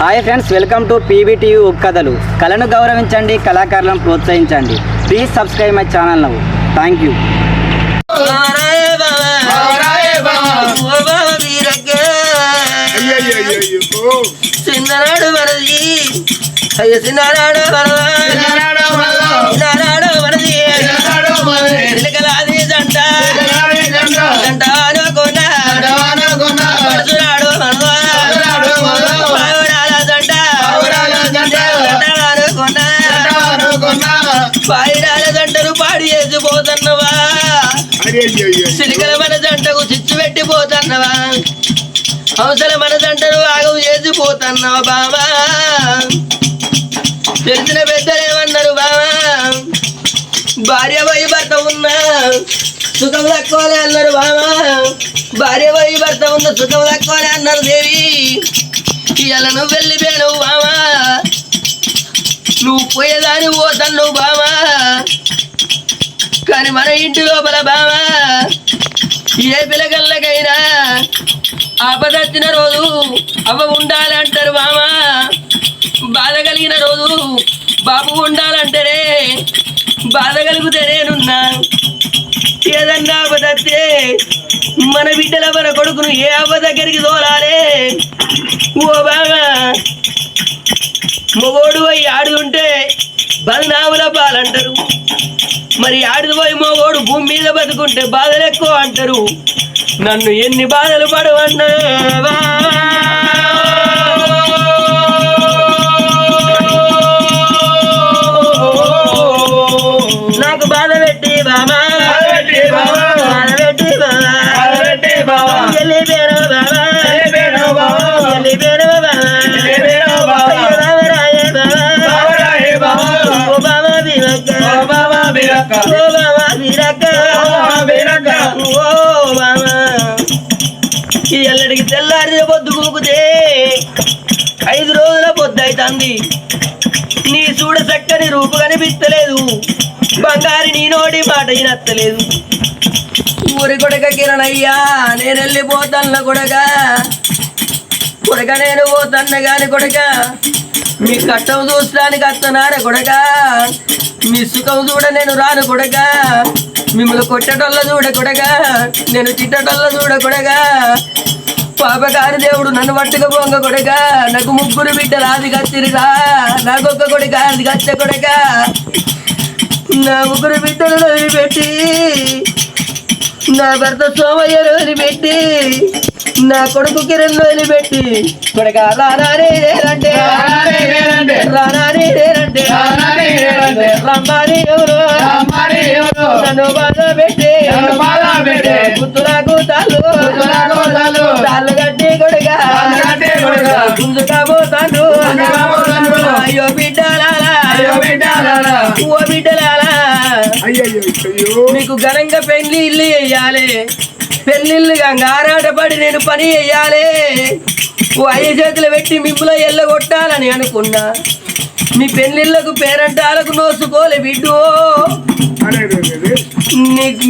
Hi friends welcome to PBTV కథలు కళను గౌరవించండి కళాకారులను ప్రోత్సహించండి. ప్లీజ్ సబ్స్క్రైబ్ మై ఛానల్ నవ్వు థ్యాంక్ యూ చిన్ననాడు మనది. అయ్యో చిన్ననాడు మనదా. చిన్ననాడు మనది. చిలకలాది జంట సిలికల మన జంటకు చిచ్చు పెట్టిపోతున్నవా అవసరం మన జంటను ఆగం చేసిపోతున్నావా బావా? తెలిసిన పెద్దలేమన్నారు బావా? భార్య పోయి భర్త ఉన్నా సుఖం తక్కువలే అన్నారు బావా. భార్య పోయి భర్త ఉన్న సుఖం తక్కువలే అన్నారు దేవి. ఇవాళ నువ్వు వెళ్ళిపోయావు బావా. నువ్వు పోయేదాని పోతున్నావు బావా. కానీ మన ఇంటి లోపల బావా. ఏ పిల్లగల్లకైనా ఆపదొచ్చిన రోజు అవ్వ ఉండాలంటారు బావా బాధ కలిగిన రోజు బాబు ఉండాలంటారే బాధ కలిగితే నేనున్నా. ఏదన్నా ఆపదత్తే మన బిడ్డల మన కొడుకును ఏ అవ్వ దగ్గరికి తోలాలే? ఓ బాగా మొగోడు అయి ఆడుతుంటే బలినాముల పాలంటారు. మరి ఆడిది పోయి భూమి మీద బతుకుంటే బాధలు ఎక్కువ అంటారు. నన్ను ఎన్ని బాధలు పడవన్నా ఈ తెల్లారి పొద్దు కూకుతే ఐదు రోజుల పొద్దు అవుతుంది నీ చూడ చక్కని రూపు కనిపిస్తలేదు. బంగారి నీ నోటి మాట నచ్చలేదు ఊరి కొడక కిరణయ్యా నేను వెళ్ళిపోతాను కొడక. కొడక నేను పోతన్న గాని కొడక. మీ కట్టం చూస్తానికి అత్తనారా కొడక. మీ సుఖం చూడ నేను రాను కొడక. మిమ్మల్ని కొట్టటల్ల చూడ కొడక. నేను చిట్టటల్ల చూడ కొడక. పాపగారి దేవుడు నన్ను పట్టుకు పోంగ కొడక నాకు ముగ్గురు బిడ్డలు అది కత్తిరిరా నాకొక్క కొడుక అది కచ్చ కొడక నా ముగ్గురు బిడ్డలు వదిలిపెట్టి నా భర్త సోమయ్యను వదిలిపెట్టి నా కొడుకు కిరణ్ వదిలిపెట్టి కొడక రానారే రేరంటే రానారే రేరంటే రమ్మాని ఎవరు నన్ను బాధ పెట్టి గుర్తులకు తాళ్ళు మీకు ఘనంగా పెళ్ళి ఇల్లు వేయాలి. పెళ్ళిళ్ళుగా ఆరాటపడి నేను పని వేయాలి. ఓ అయ్య చేతులు పెట్టి మిమ్మల్ని ఎల్లగొట్టాలని అనుకున్నా. మీ పెళ్ళిళ్ళకు పేరంటాలకు నోసుకోలే బిడ్డు.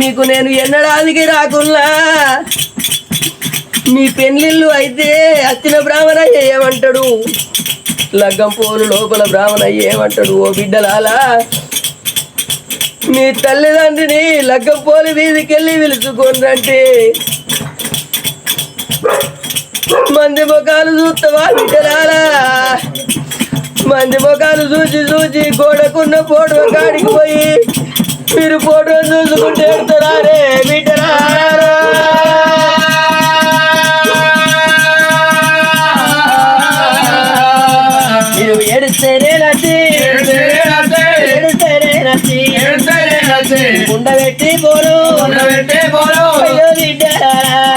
మీకు నేను ఎన్నడానికి రాకున్నా? మీ పెళ్ళిళ్ళు అయితే అచ్చిన బ్రాహ్మణ ఏమంటాడు? లగ్గం పోలు లోపల బ్రాహ్మణ ఏమంటాడు? ఓ బిడ్డలాలా మీ తల్లిదండ్రిని లగ్గపోలి వీధికెళ్ళి పిలుచుకోండి మంది ముఖాలు చూస్తావా బిడ్డలారా మంది ముఖాలు చూసి చూసి గోడకున్న ఫోటో కాడికి పోయి మీరు ఫోటో చూసుకుంటే ఎడతారా బిడ్డలారా మీరు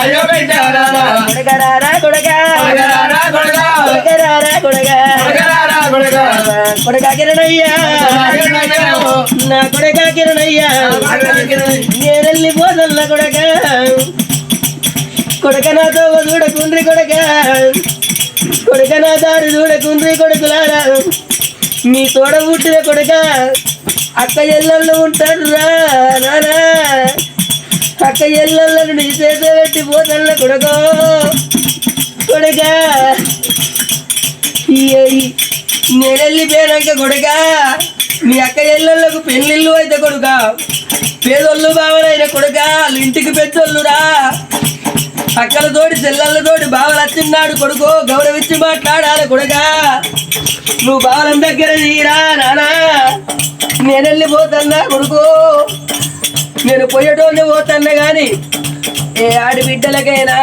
అయ్యో బిడ్డలారా కొడకరారా కొడక. కొడకరారా కొడక. కొడక. కిరణయ్యా. నా కొడక కిరణయ్యా. నేను వెళ్ళిపోదల్ల కొడక. కొడక నాతో చూడకుండ్రి కొడక. కొడక నా దారి చూడకుండ్రి కొడుకులారా. మీ తోడ పుట్టిన కొడక. అక్క ఎల్లల్లో ఉంటాడు రా నానా అక్క ఎల్లలను నీ చేత పెట్టి పోతల్ల కొడకో. కొడక. నేనెళ్ళి పేరంక కొడుక. మీ అక్క ఇళ్ళకు పెళ్ళిళ్ళు అయితే కొడుక. పేదోళ్ళు బావలైన కొడుక. వాళ్ళ ఇంటికి పెద్దోళ్ళురా అక్కలతోటి చెల్లెళ్ళతోటి బావలు వచ్చిన్నాడు కొడుకు. గౌరవించి మాట్లాడాలి కొడుగా నువ్వు బావలం దగ్గర తీరా నేను వెళ్ళిపోతున్నా కొడుకు. నేను పోయేటోళ్ళు పోతున్నా కానీ ఏ ఆడబిడ్డలకైనా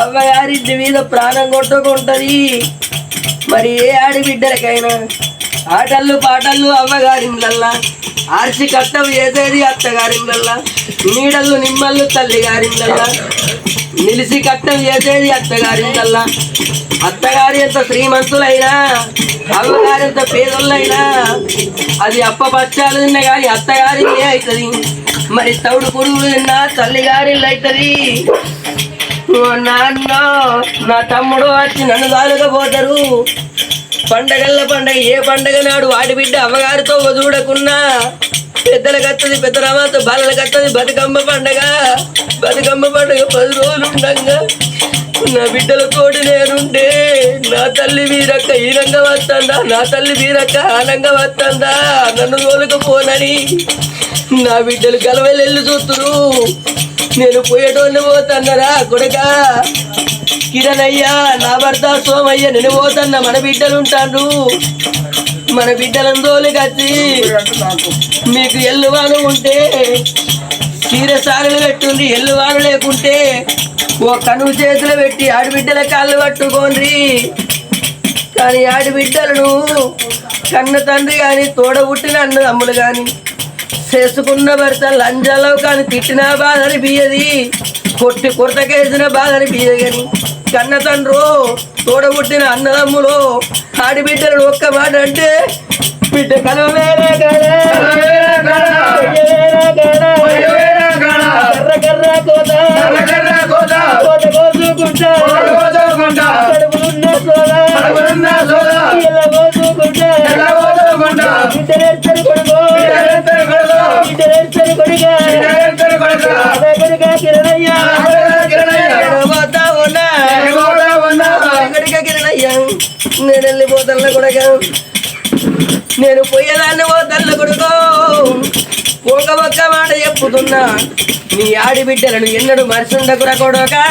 అవ్వగారింటి మీద ప్రాణం కొట్టుకుంటుంది. మరి ఏ ఆడబిడ్డలకైనా ఆటలు పాటలు అవ్వగారిందల్లా ఆర్చి కట్టం చేసేది అత్తగారిందల్లా నీడళ్ళు నిమ్మళ్ళు తల్లిగారిందల్లా నిలిసి కట్టం చేసేది అత్తగారిందల్లా అత్తగారి ఎంత శ్రీమంతులైనా అమ్మగారి ఎంత పేదోళ్ళైనా అది అప్ప పచ్చాలు తిన్నా కానీ అత్తగారి అవుతుంది మరి తౌడు పురుగులు తిన్నా తల్లిగారి అవుతుంది నాన్న నా తమ్ముడు వచ్చి నన్ను దాలుకపోతారు పండగల్ల పండగ ఏ పండగ నాడు వాడి బిడ్డ అమ్మగారితో చూడకున్నా పెద్దలకు వస్తుంది పెద్ద రామాతో బాలలకు వస్తుంది బతుకమ్మ పండగ. బతుకమ్మ పండగ పది రోజులు ఉండగా. నా బిడ్డల తోటి నేనుండే. నా తల్లి వీరక్క ఈనంగా వస్తుందా? నా తల్లి వీరక్క ఆనంగా వస్తుందా? నన్ను తోలుకపోనని నా బిడ్డలు కలవెళ్ళి చూస్తురు నేను పోయేటోళ్ళు పోతన్నరా? కొడుక కిరణ్ అయ్యా నా భర్త సోమయ్య నేను పోతన్నా. మన బిడ్డలు ఉంటాను మన బిడ్డలను తోలుకొచ్చి మీకు ఎల్లువాను ఉంటే చీరసారులు పెట్టుంది ఎల్లువాను లేకుంటే ఓ కనువు చేతులు పెట్టి ఆడబిడ్డల కాళ్ళు పట్టుకోండి కానీ ఆడబిడ్డలను కన్న తండ్రి కానీ తోడబుట్టిన అన్నదమ్ములు కానీ చేసుకున్న భర్త లంజాలో కానీ తిట్టిన బాధని బియ్యది కొట్టి కొరతకేసిన బాధని బియ్యది కానీ కన్న తండ్రు తోడబుట్టిన అన్నదమ్ములు ఆడబిడ్డలను ఒక్క మాట అంటే బిడ్డ కలవేరా కొడుకో. కొడుకా. కొడుకా. కిరణయ్య. పోతా ఉన్నా. కొడుకా కిరణయ్య. నేను వెళ్ళిపోతాను కొడుక. నేను పోయేదాన్ని పోతాను కొడుకో. ఒక ఒక్క మాట చెప్పుతున్నా. నీ ఆడి బిడ్డలను ఎన్నడు మరిసుండకురా కొడుకా.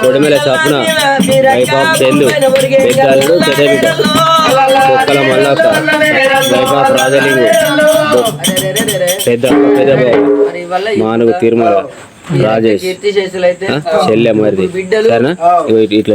కొడిమెల చప్పున. చందు పెద్దలు పెద్ద మల్లక్క రాజలింగు పెద్ద మానుగు తిరుమల రాజేష్? చెల్లె మరిది సరేనా? ఇట్లా